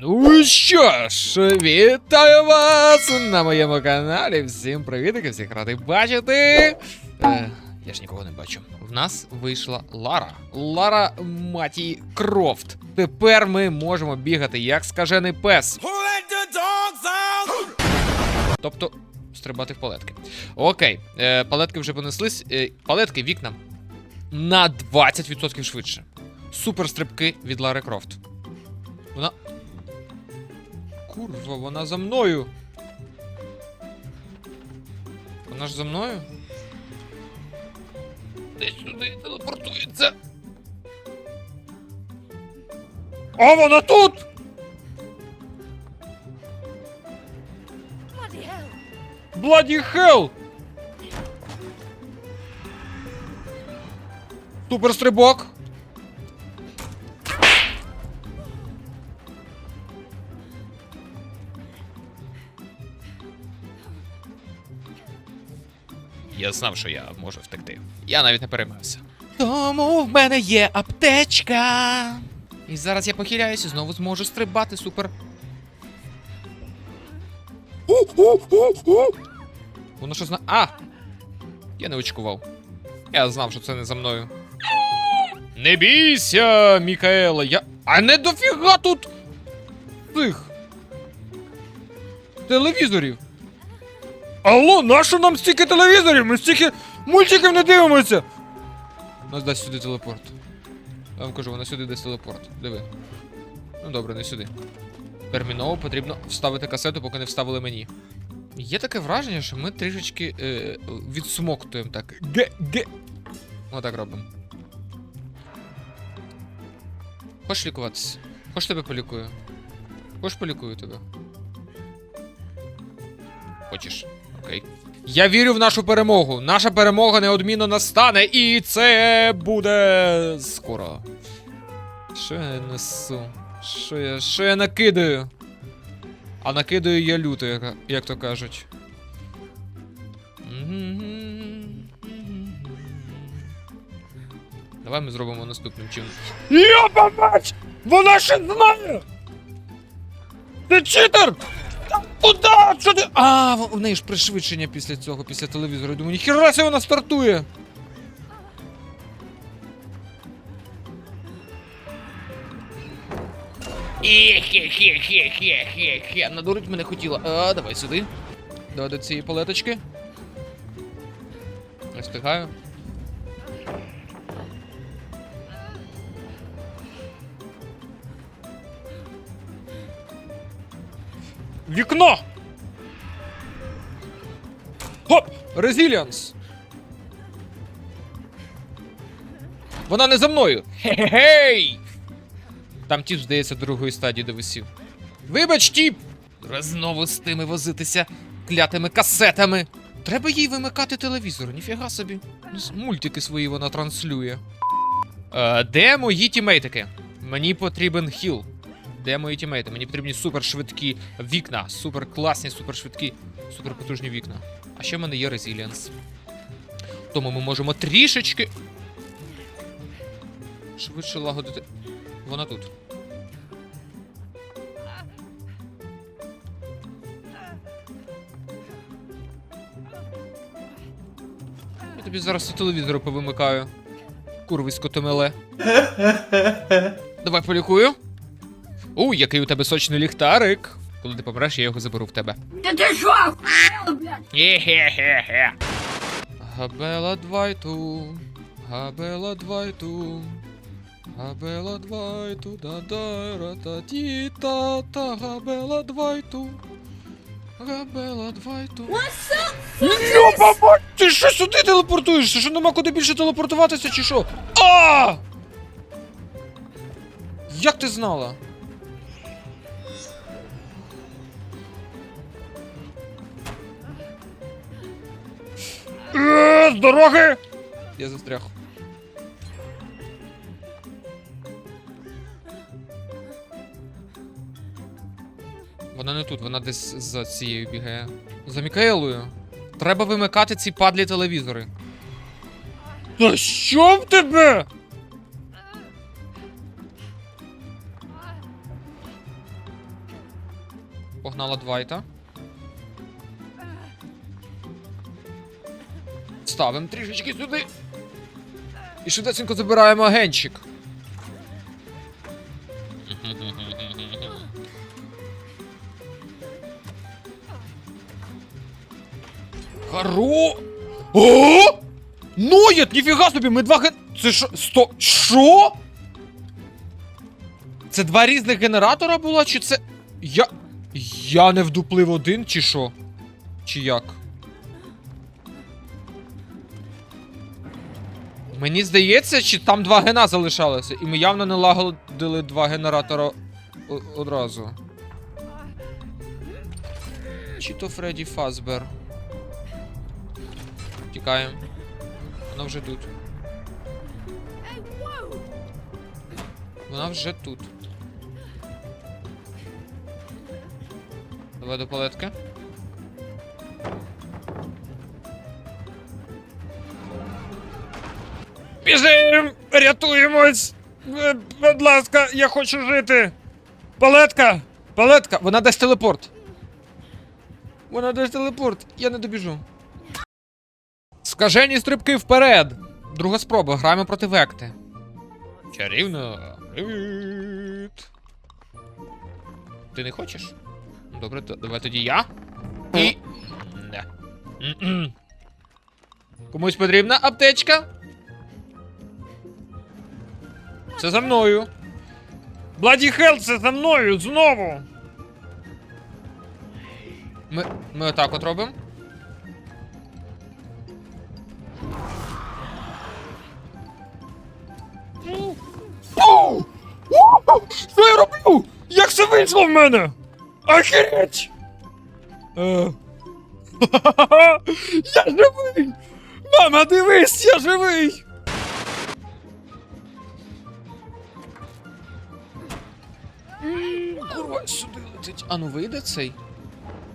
Ну що ж, вітаю вас на моєму каналі. Всім привітики, всіх радий бачити. Е, я ж нікого не бачу. В нас вийшла Лара. Лара Маті Крофт. Тепер ми можемо бігати як скажений пес. Тобто стрибати в палетки. Окей, е, палетки вже понеслись. Е, палетки вікна на 20% швидше. Супер стрибки від Лари Крофт. Вона. Курва, вона за мною. Вона ж за мною? Десь сюди телепортується. А вона тут! Bloody hell! Бладі хел! Супер стрибок! Я знав, що я можу втекти. Я навіть не переймався. Тому в мене є аптечка. І зараз я похиляюсь і знову зможу стрибати супер. Воно що зна. А! Я не очкував. Я знав, що це не за мною. Не бійся, Мікаела, я. А не дофіга тут цих телевізорів. Алло, нащо нам стільки телевізорів? Ми стільки мультиків не дивимося. Нас дасть сюди телепорт. Я вам кажу, вона сюди дасть телепорт. Диви. Ну добре, не сюди. Терміново потрібно вставити касету, поки не вставили мені. Є таке враження, що ми трішечки е, відсмоктуємо так. Ге, ге. Отак робимо. Хочеш лікуватися? Хочеш тебе полікую? Хочеш полікую тебе? Хочеш? Окей. Я вірю в нашу перемогу. Наша перемога неодмінно настане, і це буде скоро. Що я несу? Що я. Що я накидаю? А накидаю я люто, як, як то кажуть. Давай ми зробимо наступним чином. Йоба мать! Вона ще знає! Ти читер! Куди? Що ти? А, в- неї ж пришвидшення після цього, після телевізору. Я думаю, ніхіра себе вона стартує. Хе-хе-хе-хе-хе-хе. Надурить мене хотіла. А, давай сюди. Давай до цієї палеточки. Не встигаю. Вікно! Хоп! Резіліанс! Вона не за мною! Хе-хе-хей! Там ті ж, здається, другої стадії довисів. Вибач, тіп! Знову з тими возитися клятими касетами. Треба їй вимикати телевізор, ніфіга собі. Мультики свої вона транслює. Е, де мої тімейтики? Мені потрібен хіл. Де мої тімейти? Мені потрібні супершвидкі вікна, супер класні, супершвидкі, суперпотужні вікна. А ще в мене є резіліанс. Тому ми можемо трішечки. Швидше лагодити. Вона тут. Я тобі зараз телевізор повимикаю. Курвисько томеле. Давай полікую. У, який у тебе сочний ліхтарик. Коли ти помреш, я його заберу в тебе. Та ти охуєл, блядь? Хе-хе-хе-хе. Габела двайту, габела двайту, габела двайту, да да ра та ті та та габела двайту. Габела двайту. Йоба, мать, ти що сюди телепортуєшся? Що нема куди більше телепортуватися, чи що? А! Як ти знала? Е, З дороги! Я застряг. Вона не тут, вона десь за цією бігає. За Мікаелою. Треба вимикати ці падлі телевізори. Та що в тебе? Погнала Двайта. Ставимо трішечки сюди. І швидесенько забираємо агенчик. Харо! О! Ноєт, ніфіга собі, ми два ген... Це що? Сто... Що? Це два різних генератора було, чи це. Я. Я не вдуплив один, чи що? Чи як? Мені здається, чи там два гена залишалися, і ми явно не лагодили два генератора одразу. Чи то Фредді Фазбер. Тікаємо. Вона вже тут. Вона вже тут. Давай до палетки. Біжим! Рятуємось! Е, Будь ласка, я хочу жити! Палетка! Палетка! Вона дасть телепорт! Вона дасть телепорт! Я не добіжу. Скажені стрибки вперед! Друга спроба, граємо проти Векти. Чарівно. Привіт. Ти не хочеш? Добре, то давай тоді я. І. Не. Комусь потрібна аптечка? Це за мною. Бладі Хелл, це за мною знову. Ми, ми отак от робимо. Що я роблю? Як це вийшло в мене? Охереть! Е. Я живий! Мама, дивись, я живий! Летить. А ну вийде цей?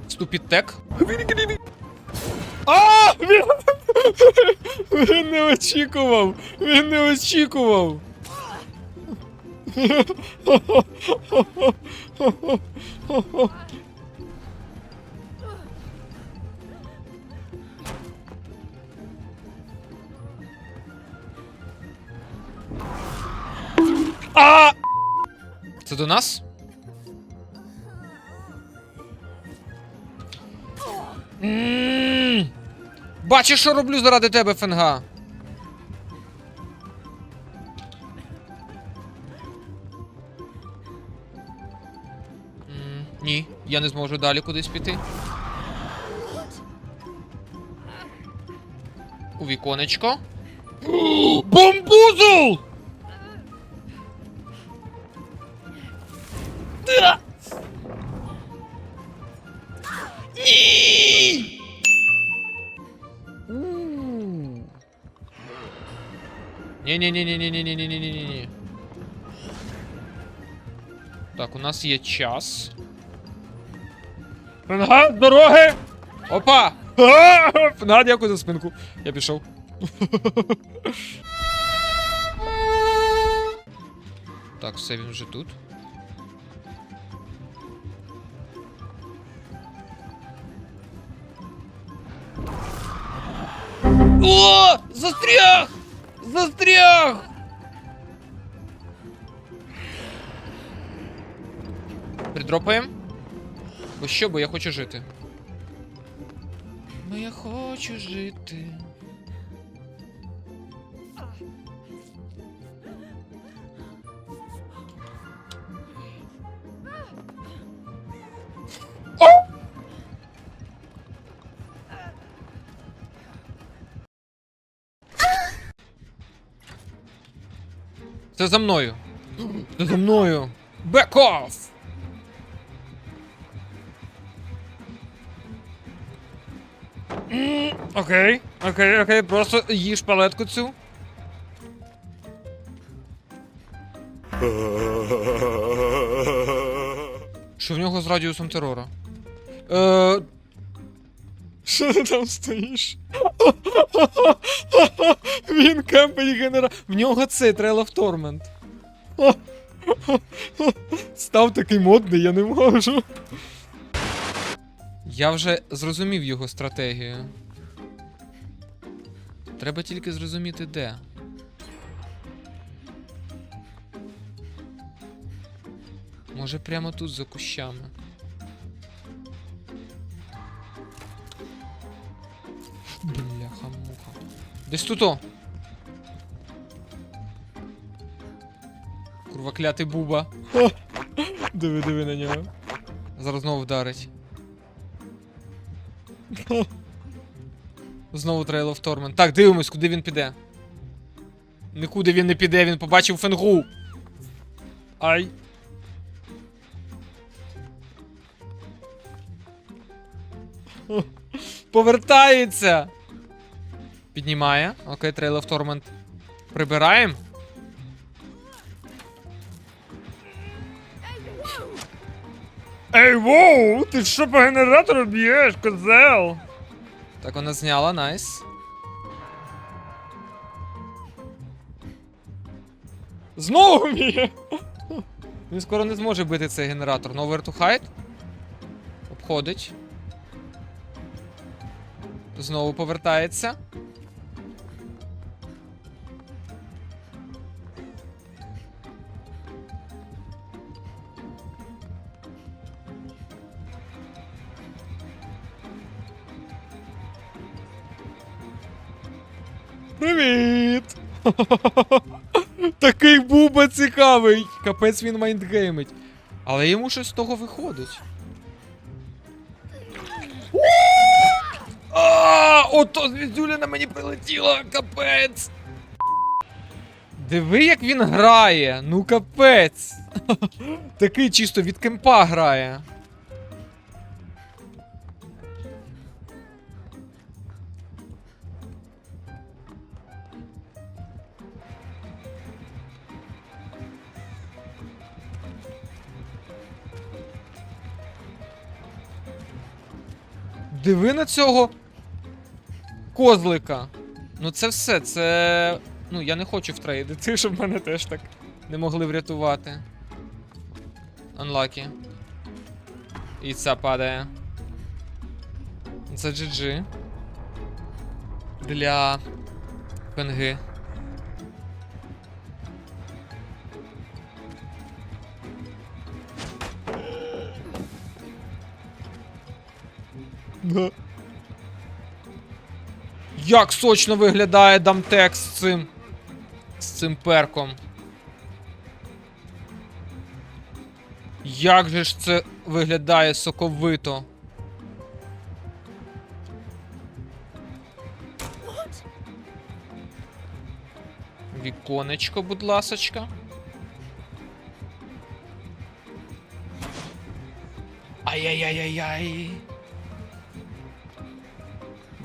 Ступітек? А! Він... Він не очікував! Він не очікував! А! Це до нас? М, Бачиш, що роблю заради тебе, Фенга. М, Ні, я не зможу далі кудись піти. У віконечко. Бомбузл! Ні-ні-ні-ні-ні-ні-ні-ні-ні-ні. Так, у нас є час. З дороги! Опа! А, Фенга, дякую за спинку. Я пішов. Так, все, він вже тут. О! Застряг! Застряг! Придропаємо? Бо що, бо я хочу жити. Бо я хочу жити. Це за мною. Це за мною. Back off! Окей, окей, окей, просто їж палетку цю. Що в нього з радіусом терора? Е... Що ти там стоїш? Він кемпить генера. В нього це Trail of Torment. Став такий модний, я не можу. Я вже зрозумів його стратегію. Треба тільки зрозуміти де. Може прямо тут за кущами. Бляха-муха. Десь тут о! Курва клятий буба. Диви, диви на нього. Зараз знову вдарить. Знову Trail of Torment. Так, дивимось, куди він піде. Нікуди він не піде, він побачив фенгу. Ай. Повертається. Піднімає. Окей, Trail of Torment. Прибираємо. Ей, воу! Ти що по генератору б'єш, козел? Так, вона зняла, найс. Знову вміє! Він скоро не зможе бити цей генератор. Nowhere to hide. Обходить. Знову повертається. Такий буба цікавий. Капець він майндгеймить. Але йому щось з того виходить. А, ото звіздюля на мені прилетіла, капець. Диви, як він грає. Ну капець. Такий чисто від кемпа грає. Диви на цього козлика. Ну це все, це. Ну, я не хочу втрейдити, щоб мене теж так не могли врятувати. Unlucky. І ця падає. Це GG. Для пенги. Як сочно виглядає Дамтекс з цим. з цим перком. Як же ж це виглядає соковито. Віконечко, будь ласочка. Ай-яй-яй-яй-яй.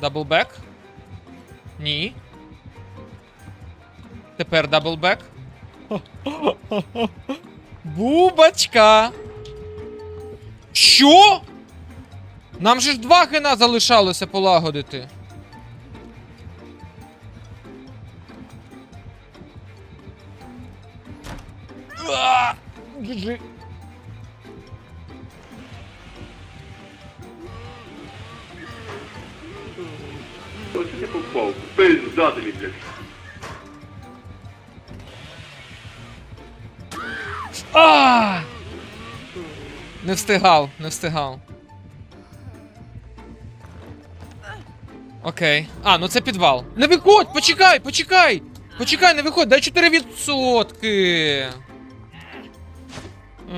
Даблбек? Ні. Тепер даблбек. Бубочка. Що? Нам же ж два гена залишалося полагодити. А! А! Не встигав, не встигав. Окей. А, ну це підвал. Не виходь! Почекай, почекай! Почекай, не виходь, дай 4%.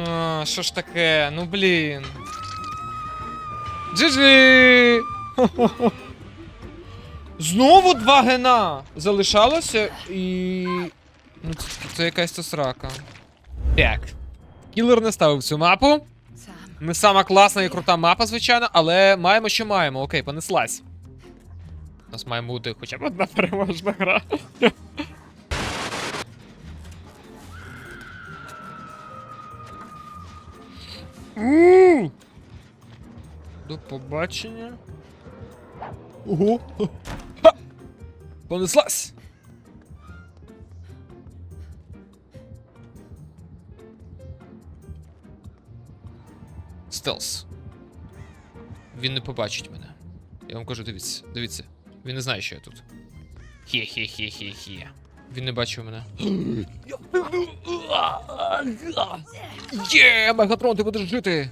А, що ж таке? Ну блін. GG! Знову два гена залишалося і. Ну, це якась то срака. Так. Кілер не ставив цю мапу. Не сама класна і крута мапа, звичайно, але маємо, що маємо. Окей, понеслась. У нас має бути хоча б одна переможна гра. До побачення. Ого. Понеслась. Стелс. Він не побачить мене. Я вам кажу, дивіться, дивіться. Він не знає, що я тут. Хе-хе-хе-хе-хе. Він не бачив мене. Є, Мегатрон, ти будеш жити.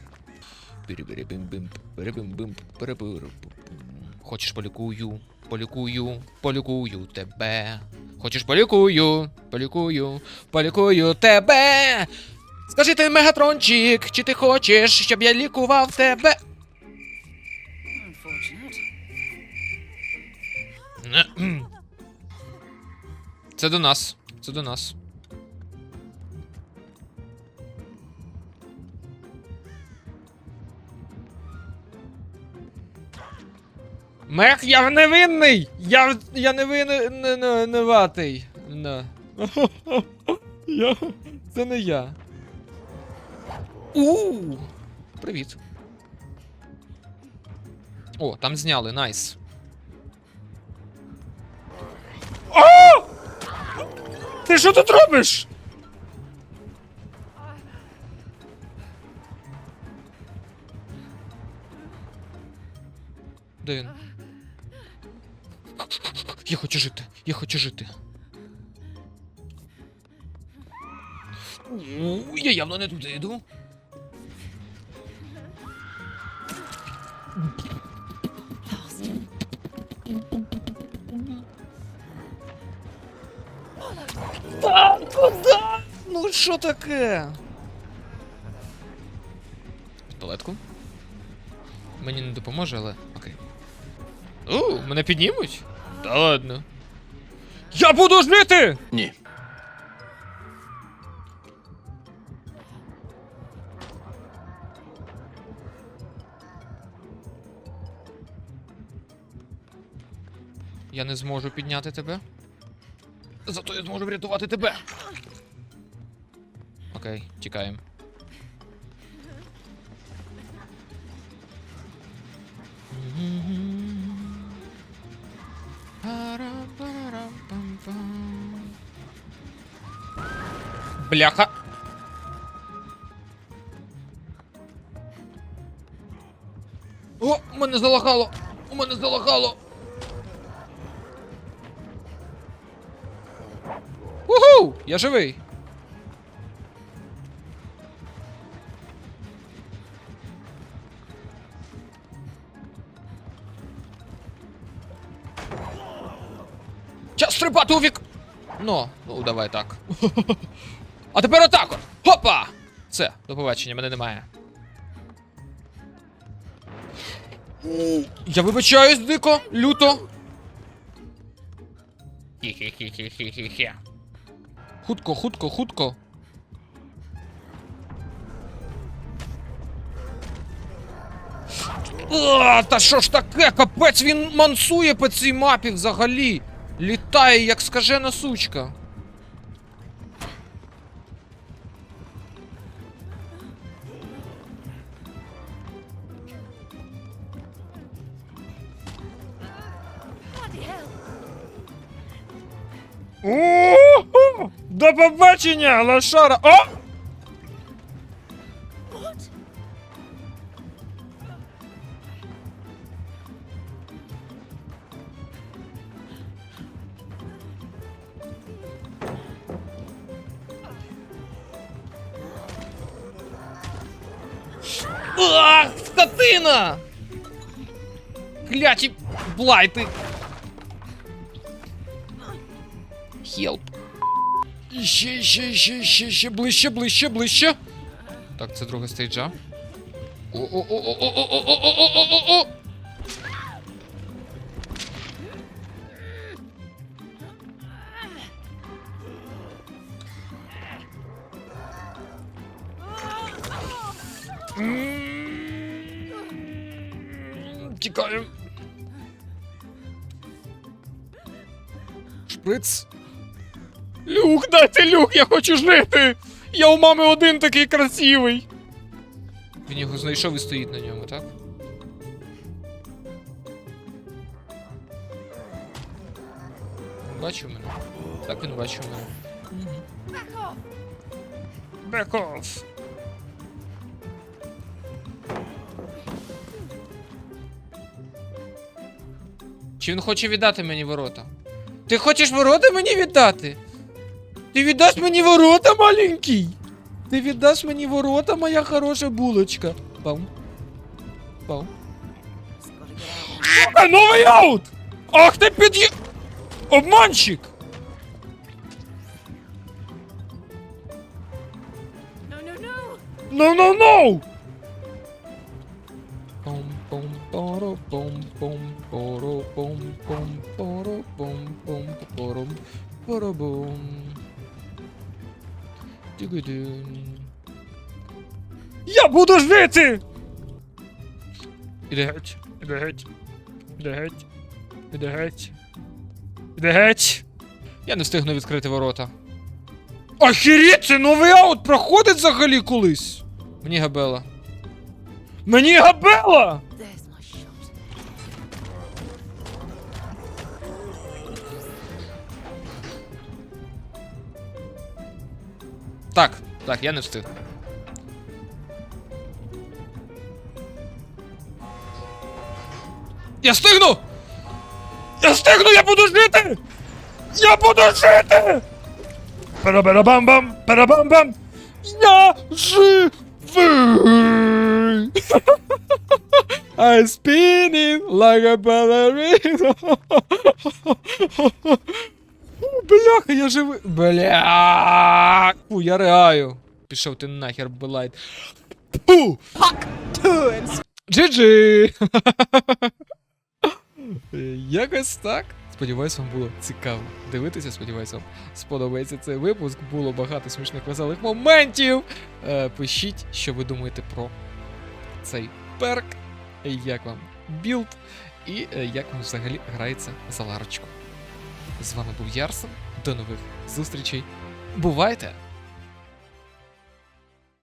Хочеш полікую, полікую, полікую тебе. Хочеш полікую, полікую, полікую тебе. Скажи ти, Мегатрончик, чи ти хочеш, щоб я лікував тебе? Це до нас. Це до нас. Мех, я невинний! Я, я невинний, не, не, неватий. Не. я, це не я. У! Привіт. О, там зняли, найс. О! Ти що тут робиш? Де він? Я хочу жити, я хочу жити. У, Я явно не туди йду. Та, куди? Ну що таке? Туалетку? Мені не допоможе, але окей. У, мене піднімуть? Та ладно. Я буду жити! Ні. Я не зможу підняти тебе. Зато я зможу врятувати тебе. Окей, тікаємо. Бляха. О, мене залагало! У мене залагало! Я живий! Час стрибати у вік! Ну, ну давай так. А тепер отак от! Хопа! Все, до побачення, мене немає. Я вибачаюсь, дико, люто. Хі-хі-хі-хі-хі-хі. Хутко, хутко, хутко. А, та що ж таке? Капець він мансує по цій мапі взагалі. Літає, як скажена сучка. О, До побачення, лошара! О! Ах, скотина! Кляті блайти. Ще, ще, ще, ще, ще, ближче, ближче, ближче. Так, це друга стейджа. О-о-о-о-о-о-о-о-о-о-о-о! Тікаємо. Шприц. Люк, дайте люк, я хочу жити! Я у мами один такий красивий. Він його знайшов і стоїть на ньому, так? Він Бачив мене? Так він бачив мене. Back off. Back off. Чи він хоче віддати мені ворота? Ти хочеш ворота мені віддати? Ти віддаш мені ворота, маленький? Ти віддаш мені ворота, моя хороша булочка. Пам. Пам. Сука, новий аут! Ах ти під'є... Обманщик! No, no, no. No, no, no! Pom, pom, poro, pom, pom, poro, pom, pom, poro, pom, pom, пором, поробом. Я буду жити! Іди геть, іди геть, іди геть, іди геть, іди геть. Я не встигну відкрити ворота. Охереть, це новий аут проходить взагалі колись. Мені габела. Мені габела! Так, я не встиг. Я встигну! Я встигну, я буду жити! Я буду жити! Парабарабам-бам, парабам-бам! Я живий! I spinning like a ballerina. Фу, Бляха, я живий. Бля. Фу, я реаю. Пішов ти нахер, Белайт. Фу. Джи-джи. Якось так. Сподіваюсь, вам було цікаво дивитися. Сподіваюсь, вам сподобається цей випуск. Було багато смішних веселих моментів. Е, пишіть, що ви думаєте про цей перк, як вам білд, і е, як вам взагалі грається за ларочку. З вами був Ярсен. До нових зустрічей. Бувайте!